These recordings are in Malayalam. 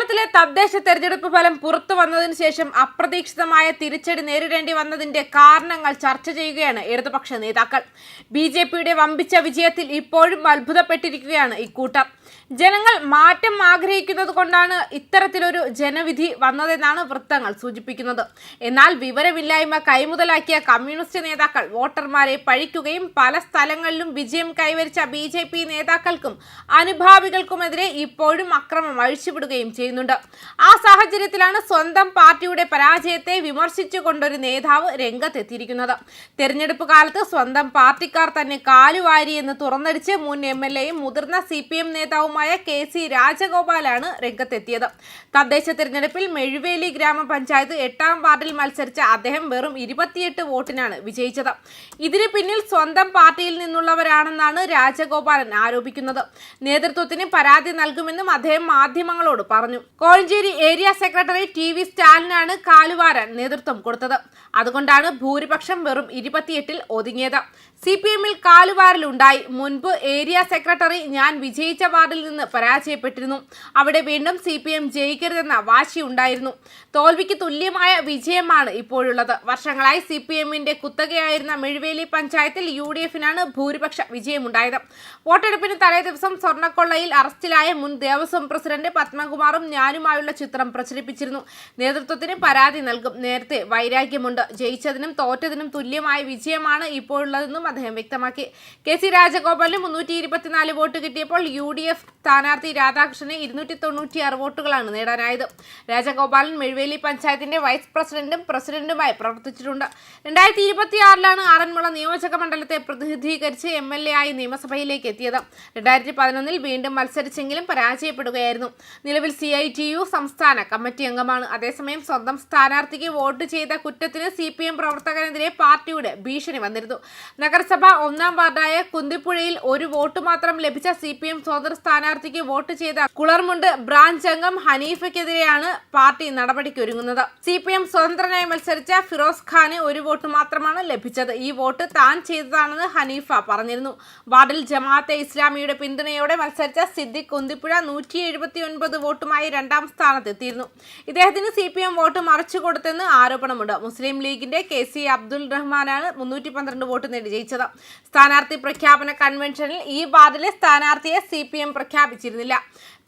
കേരളത്തിലെ തദ്ദേശ തെരഞ്ഞെടുപ്പ് ഫലം പുറത്തു വന്നതിന് ശേഷം അപ്രതീക്ഷിതമായ തിരിച്ചടി നേരിടേണ്ടി വന്നതിന്റെ കാരണങ്ങൾ ചർച്ച ചെയ്യുകയാണ് ഇടതുപക്ഷ നേതാക്കൾ. ബി ജെ പിയുടെ വമ്പിച്ച വിജയത്തിൽ ഇപ്പോഴും അത്ഭുതപ്പെട്ടിരിക്കുകയാണ് ഇക്കൂട്ടർ. ജനങ്ങൾ മാറ്റം ആഗ്രഹിക്കുന്നത് കൊണ്ടാണ് ഇത്തരത്തിലൊരു ജനവിധി വന്നതെന്നാണ് വൃത്തങ്ങൾ സൂചിപ്പിക്കുന്നത്. എന്നാൽ വിവരമില്ലായ്മ കൈമുതലാക്കിയ കമ്മ്യൂണിസ്റ്റ് നേതാക്കൾ വോട്ടർമാരെ പഴിക്കുകയും പല സ്ഥലങ്ങളിലും വിജയം കൈവരിച്ച ബി ജെ പി നേതാക്കൾക്കും അനുഭാവികൾക്കുമെതിരെ ഇപ്പോഴും അക്രമം അഴിച്ചുവിടുകയും ചെയ്യുന്നുണ്ട്. ആ സാഹചര്യത്തിലാണ് സ്വന്തം പാർട്ടിയുടെ പരാജയത്തെ വിമർശിച്ചുകൊണ്ടൊരു നേതാവ് രംഗത്തെത്തിയിരിക്കുന്നത്. തെരഞ്ഞെടുപ്പ് കാലത്ത് സ്വന്തം പാർട്ടിക്കാർ തന്നെ കാലുവാരി എന്ന് തുറന്നടിച്ച് മുൻ എം എൽ എയും മുതിർന്ന സി പി എം നേതാവുമായ കെ സി രാജഗോപാലാണ് രംഗത്തെത്തിയത്. തദ്ദേശ തെരഞ്ഞെടുപ്പിൽ മെഴുവേലി ഗ്രാമപഞ്ചായത്ത് എട്ടാം വാർഡിൽ മത്സരിച്ച അദ്ദേഹം വെറും ഇരുപത്തിയെട്ട് വോട്ടിനാണ് വിജയിച്ചത്. ഇതിന് പിന്നിൽ സ്വന്തം പാർട്ടിയിൽ നിന്നുള്ളവരാണെന്നാണ് രാജഗോപാലൻ ആരോപിക്കുന്നത്. നേതൃത്വത്തിന് പരാതി നൽകുമെന്നും അദ്ദേഹം മാധ്യമങ്ങളോട് പറഞ്ഞു. Kozhencherry area secretary T V സ്റ്റാലിനാണ് കാലുവാരാൻ നേതൃത്വം കൊടുത്തത്. അതുകൊണ്ടാണ് ഭൂരിപക്ഷം വെറും ഇരുപത്തിയെട്ടിൽ ഒതുങ്ങിയത്. സി പി എമ്മിൽ കാലുവാരലുണ്ടായി. മുൻപ് ഏരിയ സെക്രട്ടറി ഞാൻ വിജയിച്ച വാർഡിൽ നിന്ന് പരാജയപ്പെട്ടിരുന്നു. അവിടെ വീണ്ടും സി പി എം ജയിക്കരുതെന്ന വാശിയുണ്ടായിരുന്നു തോൽവിക്ക് തുല്യമായ വിജയമാണ് ഇപ്പോഴുള്ളത്. വർഷങ്ങളായി സി പി എമ്മിന്റെ കുത്തകയായിരുന്ന മെഴുവേലി പഞ്ചായത്തിൽ യു ഡി എഫിനാണ് ഭൂരിപക്ഷ വിജയമുണ്ടായത്. വോട്ടെടുപ്പിന് തലേ ദിവസം സ്വർണക്കൊള്ളയിൽ അറസ്റ്റിലായ മുൻ ദേവസ്വം പ്രസിഡന്റ് പത്മകുമാറും ഞാനുമായുള്ള ചിത്രം പ്രചരിപ്പിച്ചിരുന്നു. നേതൃത്വത്തിന് പരാതി നൽകും. നേരത്തെ വൈരാഗ്യമുണ്ട്. ജയിച്ചതിനും തോറ്റതിനും തുല്യമായ വിജയമാണ് ഇപ്പോഴുള്ളതെന്നും അദ്ദേഹം വ്യക്തമാക്കി. കെ സി രാജഗോപാലിന് മുന്നൂറ്റി ഇരുപത്തിനാല് വോട്ട് കിട്ടിയപ്പോൾ യു ഡി എഫ് സ്ഥാനാർത്ഥി രാധാകൃഷ്ണന് ഇരുന്നൂറ്റി തൊണ്ണൂറ്റിയാറ് വോട്ടുകളാണ് നേടാനായത്. രാജഗോപാലൻ മെഴുവേലി പഞ്ചായത്തിന്റെ വൈസ് പ്രസിഡന്റും പ്രസിഡന്റുമായി പ്രവർത്തിച്ചിട്ടുണ്ട്. രണ്ടായിരത്തി ഇരുപത്തിയാറിലാണ് ആറന്മുള നിയോജക മണ്ഡലത്തെ പ്രതിനിധീകരിച്ച് എം എൽ എ ആയി നിയമസഭയിലേക്ക് എത്തിയത്. രണ്ടായിരത്തി പതിനൊന്നിൽ വീണ്ടും മത്സരിച്ചെങ്കിലും പരാജയപ്പെടുകയായിരുന്നു. നിലവിൽ സി ഐ ടി യു സംസ്ഥാന കമ്മിറ്റി അംഗമാണ്. അതേസമയം സ്വന്തം സ്ഥാനാർത്ഥിക്ക് വോട്ട് ചെയ്ത കുറ്റത്തിന് സി പി എം പ്രവർത്തകനെതിരെ പാർട്ടിയുടെ ഭീഷണി വന്നിരുന്നു. നഗരസഭ ഒന്നാം വാർഡായ കുന്തിപ്പുഴയിൽ ഒരു വോട്ട് മാത്രം ലഭിച്ച സി പി എം സ്വതന്ത്ര സ്ഥാനാർത്ഥിക്ക് വോട്ട് ചെയ്ത കുളർമുണ്ട് ബ്രാഞ്ച് അംഗം ഹനീഫയ്ക്കെതിരെയാണ് പാർട്ടി നടപടിക്കൊരുങ്ങുന്നത്. സി പി എം സ്വതന്ത്രനായി മത്സരിച്ച ഫിറോസ് ഖാന് ഒരു വോട്ട് മാത്രമാണ് ലഭിച്ചത്. ഈ വോട്ട് താൻ ചെയ്തതാണെന്ന് ഹനീഫ പറഞ്ഞിരുന്നു. വാർഡിൽ ജമാഅത്തെ ഇസ്ലാമിയുടെ പിന്തുണയോടെ മത്സരിച്ച സിദ്ദിഖ് കുന്തിപ്പുഴ നൂറ്റി എഴുപത്തി ഒൻപത് വോട്ടുമായി രണ്ടാം സ്ഥാനത്തെത്തിയിരുന്നു. ഇദ്ദേഹത്തിന് സി പി എം വോട്ട് മറിച്ചു കൊടുത്തെന്ന് ആരോപണമുണ്ട്. മുസ്ലിം ലീഗിന്റെ കെ സി അബ്ദുൾ റഹ്മാനാണ് മുന്നൂറ്റി പന്ത്രണ്ട് വോട്ട് നേടി ജയിച്ചത്. സ്ഥാനാർത്ഥി പ്രഖ്യാപന കൺവെൻഷനിൽ ഈ വാർഡിലെ സ്ഥാനാർത്ഥിയെ സി പി എം പ്രഖ്യാപിച്ചിരുന്നില്ല.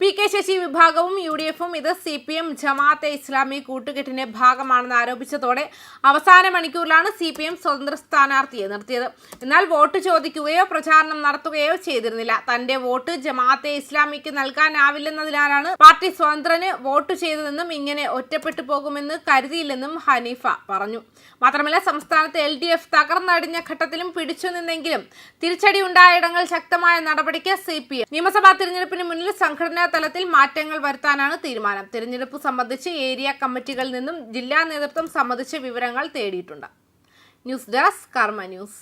പി കെ ശശി വിഭാഗവും യു ഡി എഫും ഇത് C P M Jamaat-e Islami കൂട്ടുകെട്ടിന്റെ ഭാഗമാണെന്ന് ആരോപിച്ചതോടെ അവസാന മണിക്കൂറിലാണ് സി പി എം സ്വതന്ത്ര സ്ഥാനാർത്ഥിയെ നിർത്തിയത്. എന്നാൽ വോട്ട് ചോദിക്കുകയോ പ്രചാരണം നടത്തുകയോ ചെയ്തിരുന്നില്ല. തന്റെ വോട്ട് ജമാഅത്തെ ഇസ്ലാമിക്ക് നൽകാനാവില്ലെന്നതിനാലാണ് പാർട്ടി സ്വതന്ത്രന് വോട്ട് ചെയ്തതെന്നും ഇങ്ങനെ ഒറ്റപ്പെട്ടു പോകുമെന്ന് കരുതിയില്ലെന്നും ഹനീഫ പറഞ്ഞു. മാത്രമല്ല സംസ്ഥാനത്ത് എൽ ഡി എഫ് തകർന്നടിഞ്ഞ ഘട്ടത്തിലും പിടിച്ചു നിന്നെങ്കിലും തിരിച്ചടി ഉണ്ടായിടങ്ങൾ ശക്തമായ നടപടിക്ക് സി പി എം നിയമസഭാ തിരഞ്ഞെടുപ്പിന് മുന്നിൽ സംഘടനാ തലത്തിൽ മാറ്റങ്ങൾ വരുത്താനാണ് തീരുമാനം. തിരഞ്ഞെടുപ്പ് സംബന്ധിച്ച് ഏരിയ കമ്മിറ്റികളിൽ നിന്നും ജില്ലാ നേതൃത്വം സംബന്ധിച്ച വിവരങ്ങൾ തേടിയിട്ടുണ്ട്. News desk Karma news.